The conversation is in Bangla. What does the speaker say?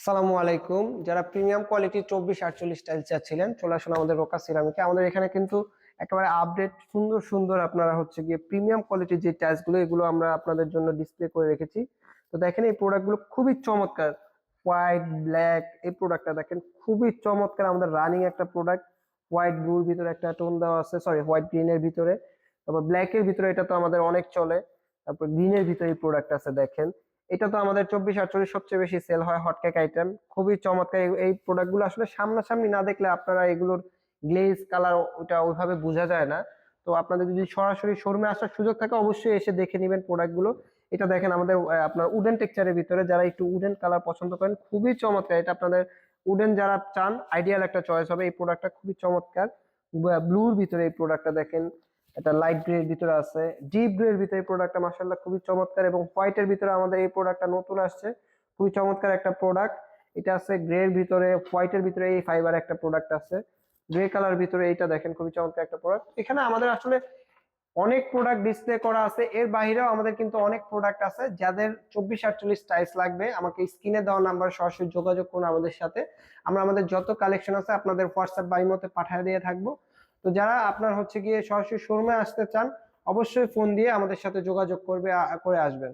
আসসালামু আলাইকুম। যারা প্রিমিয়াম কোয়ালিটি চব্বিশ আটচল্লিশ টাইল চাচ্ছিলেন, চলে আসুন আমাদের রোকা সিরামিকে আমাদের এখানে কিন্তু একেবারে আপডেট সুন্দর সুন্দর আপনারা হচ্ছে গিয়ে প্রিমিয়াম কোয়ালিটির যে টাইলসগুলো এগুলো আমরা আপনাদের জন্য ডিসপ্লে করে রেখেছি। তো দেখেন এই প্রোডাক্টগুলো খুবই চমৎকার। হোয়াইট ব্ল্যাক এই প্রোডাক্টটা দেখেন খুবই চমৎকার আমাদের রানিং একটা প্রোডাক্ট হোয়াইট ব্লুর ভিতরে একটা টোন দেওয়া আছে সরি হোয়াইট গ্রিনের ভিতরে। তারপর ব্ল্যাকের ভিতরে এটা তো আমাদের অনেক চলে। তারপর গ্রিনের ভিতরে এই প্রোডাক্ট আছে, দেখেন। এটা তো আমাদের চব্বিশ আটচল্লিশ সবচেয়ে বেশি সেল হয় হটকেক আইটেম খুবই চমৎকার। এই- প্রোডাক্টগুলো আসলে সামনাসামনি না দেখলে আপনারা এগুলোর গ্লেজ কালার ওটা ওইভাবে বোঝা যায় না। তো আপনাদের যদি সরাসরি শোরুমে আসার সুযোগ থাকে, অবশ্যই এসে দেখে নেবেন প্রোডাক্টগুলো এটা দেখেন আমাদের আপনার উডেন টেক্সচারের ভিতরে যারা একটু উডেন কালার পছন্দ করেন, খুবই চমৎকার। এটা আপনাদের উডেন যারা চান আইডিয়াল একটা চয়েস হবে। এই প্রোডাক্টটা খুবই চমৎকার। ব্লুর ভিতরে এই প্রোডাক্টটা দেখেন। এটা লাইট গ্রে এর ভিতরে আছে। ডিপ গ্রে এর ভিতরে প্রোডাক্টটা মাশাআল্লাহ খুবই চমৎকার এবং হোয়াইট এর ভিতরে আমাদের এই প্রোডাক্টটা নতুন আসছে। খুবই চমৎকার একটা প্রোডাক্ট এটা আছে গ্রে এর ভিতরে হোয়াইট এর ভিতরে এই ফাইবার একটা প্রোডাক্ট আছে। গ্রে কালার ভিতরে এইটা দেখেন, খুবই চমৎকার একটা প্রোডাক্ট এখানে আমাদের আসলে অনেক প্রোডাক্ট ডিসপ্লে করা আছে। এর বাইরেও আমাদের কিন্তু অনেক প্রোডাক্ট আছে যাদের চব্বিশ আটচল্লিশ টাইলস লাগবে। আমাকে স্ক্রিনে দেওয়া নাম্বার সরাসরি যোগাযোগ করুন আমাদের সাথে। আমরা আমাদের যত কালেকশন আছে আপনাদের হোয়াটসঅ্যাপ বাই মতে পাঠিয়ে দিয়ে থাকব। তো যারা আপনার হচ্ছে গিয়ে সরাসরি শোরুমে আসতে চান, অবশ্যই ফোন দিয়ে আমাদের সাথে যোগাযোগ করবে করে আসবেন।